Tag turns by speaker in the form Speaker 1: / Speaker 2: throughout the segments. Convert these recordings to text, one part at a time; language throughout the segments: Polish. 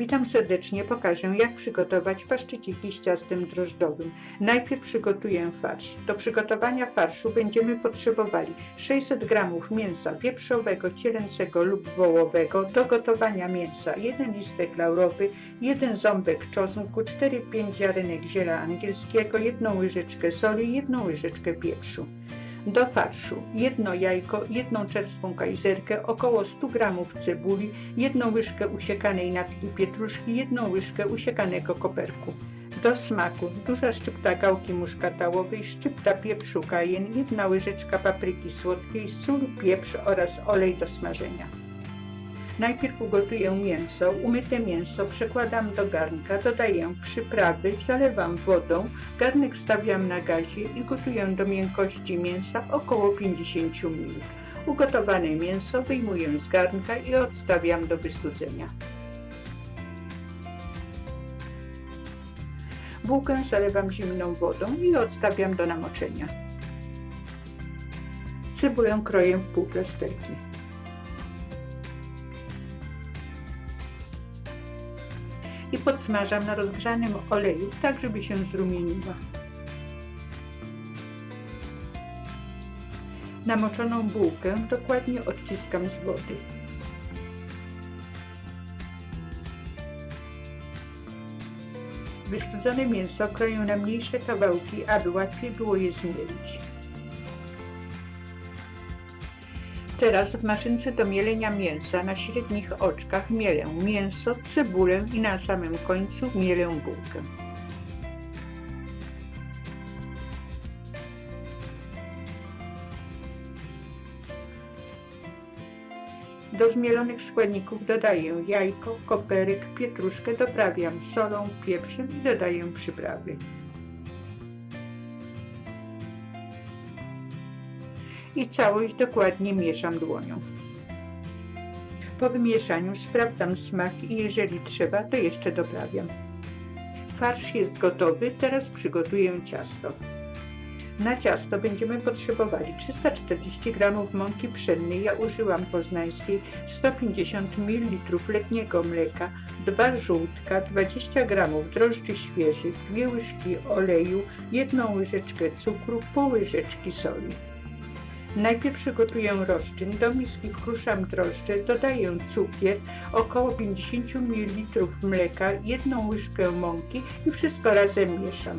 Speaker 1: Witam serdecznie, pokażę jak przygotować paszczyciki z ciastem drożdżowym. Najpierw przygotuję farsz. Do przygotowania farszu będziemy potrzebowali 600 g mięsa wieprzowego, cielęcego lub wołowego, do gotowania mięsa 1 listek laurowy, 1 ząbek czosnku, 4-5 ziarenek ziela angielskiego, 1 łyżeczkę soli, 1 łyżeczkę pieprzu. Do farszu jedno jajko, jedną czerwą kajzerkę, około 100 g cebuli, jedną łyżkę usiekanej natki pietruszki, jedną łyżkę usiekanego koperku. Do smaku duża szczypta gałki muszkatałowej, szczypta pieprzu kajen, jedna łyżeczka papryki słodkiej, sól, pieprz oraz olej do smażenia. Najpierw ugotuję mięso. Umyte mięso przekładam do garnka, dodaję przyprawy, zalewam wodą, garnek stawiam na gazie i gotuję do miękkości mięsa około 50 minut. Ugotowane mięso wyjmuję z garnka i odstawiam do wystudzenia. Bułkę zalewam zimną wodą i odstawiam do namoczenia. Cebulę kroję w półplasterki. Podsmażam na rozgrzanym oleju, tak żeby się zrumieniła. Namoczoną bułkę dokładnie odciskam z wody. Wystudzone mięso kroję na mniejsze kawałki, aby łatwiej było je zmielić. Teraz w maszynce do mielenia mięsa na średnich oczkach mielę mięso, cebulę i na samym końcu mielę bułkę. Do zmielonych składników dodaję jajko, koperek, pietruszkę, doprawiam solą, pieprzem i dodaję przyprawy. I całość dokładnie mieszam dłonią. Po wymieszaniu sprawdzam smak i jeżeli trzeba, to jeszcze doprawiam. Farsz jest gotowy, teraz przygotuję ciasto. Na ciasto będziemy potrzebowali 340 g mąki pszennej, ja użyłam poznańskiej, 150 ml letniego mleka, 2 żółtka, 20 g drożdży świeżych, 2 łyżki oleju, 1 łyżeczkę cukru, pół łyżeczki soli. Najpierw przygotuję rozczyn. Do miski wkruszam drożdże, dodaję cukier, około 50 ml mleka, jedną łyżkę mąki i wszystko razem mieszam.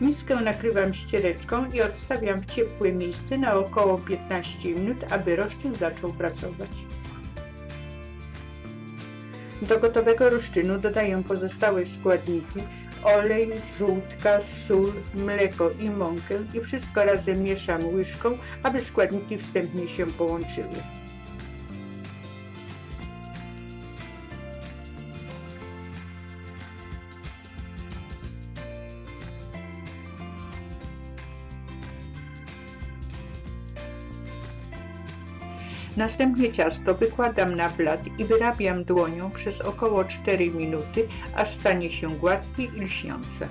Speaker 1: Miskę nakrywam ściereczką i odstawiam w ciepłe miejsce na około 15 minut, aby rozczyn zaczął pracować. Do gotowego rozczynu dodaję pozostałe składniki, olej, żółtka, sól, mleko i mąkę i wszystko razem mieszam łyżką, aby składniki wstępnie się połączyły. Następnie ciasto wykładam na blat i wyrabiam dłonią przez około 4 minuty, aż stanie się gładkie i lśniące.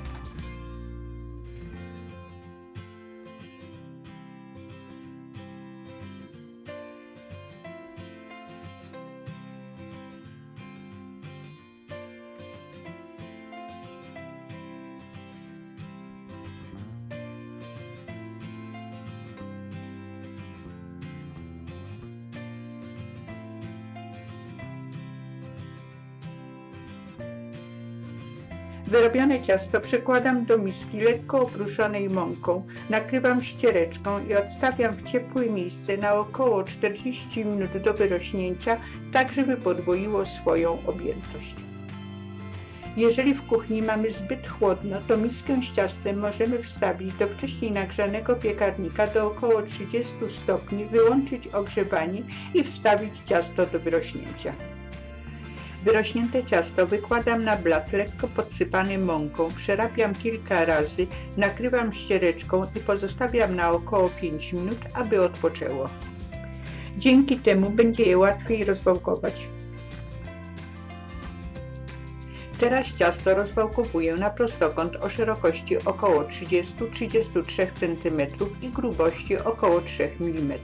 Speaker 1: Wyrobione ciasto przekładam do miski lekko obruszonej mąką, nakrywam ściereczką i odstawiam w ciepłe miejsce na około 40 minut do wyrośnięcia, tak żeby podwoiło swoją objętość. Jeżeli w kuchni mamy zbyt chłodno, to miskę z ciastem możemy wstawić do wcześniej nagrzanego piekarnika do około 30 stopni, wyłączyć ogrzewanie i wstawić ciasto do wyrośnięcia. Wyrośnięte ciasto wykładam na blat lekko podsypany mąką, przerabiam kilka razy, nakrywam ściereczką i pozostawiam na około 5 minut, aby odpoczęło. Dzięki temu będzie je łatwiej rozwałkować. Teraz ciasto rozwałkowuję na prostokąt o szerokości około 30-33 cm i grubości około 3 mm.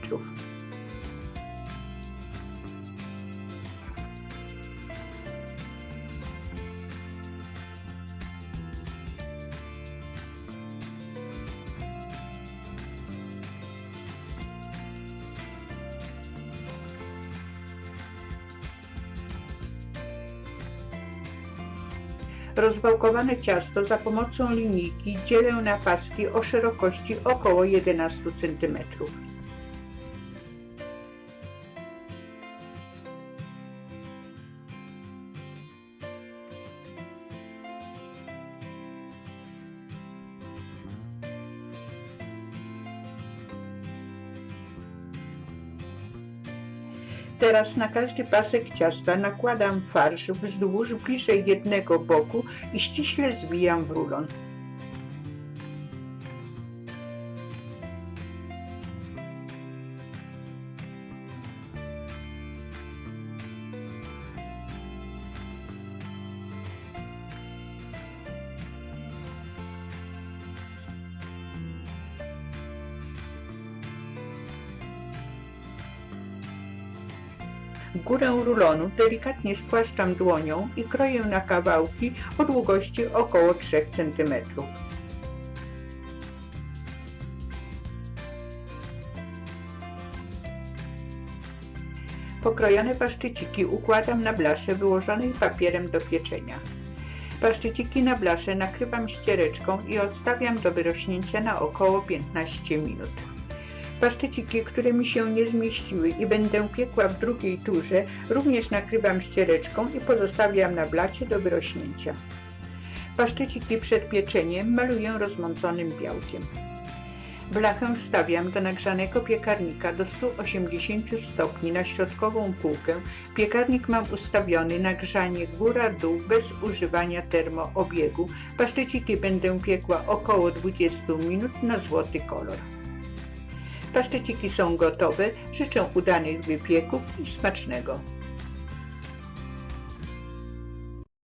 Speaker 1: Rozwałkowane ciasto za pomocą linijki dzielę na paski o szerokości około 11 cm. Teraz na każdy pasek ciasta nakładam farsz wzdłuż bliżej jednego boku i ściśle zwijam w rulon. Górę rulonu delikatnie spłaszczam dłonią i kroję na kawałki o długości około 3 cm. Pokrojone paszczyciki układam na blasze wyłożonej papierem do pieczenia. Paszczyciki na blasze nakrywam ściereczką i odstawiam do wyrośnięcia na około 15 minut. Paszczyciki, które mi się nie zmieściły i będę piekła w drugiej turze, również nakrywam ściereczką i pozostawiam na blacie do wyrośnięcia. Paszczyciki przed pieczeniem maluję rozmąconym białkiem. Blachę wstawiam do nagrzanego piekarnika do 180 stopni na środkową półkę. Piekarnik mam ustawiony na grzanie góra-dół bez używania termoobiegu. Paszczyciki będę piekła około 20 minut na złoty kolor. Paszczyciki są gotowe. Życzę udanych wypieków i smacznego.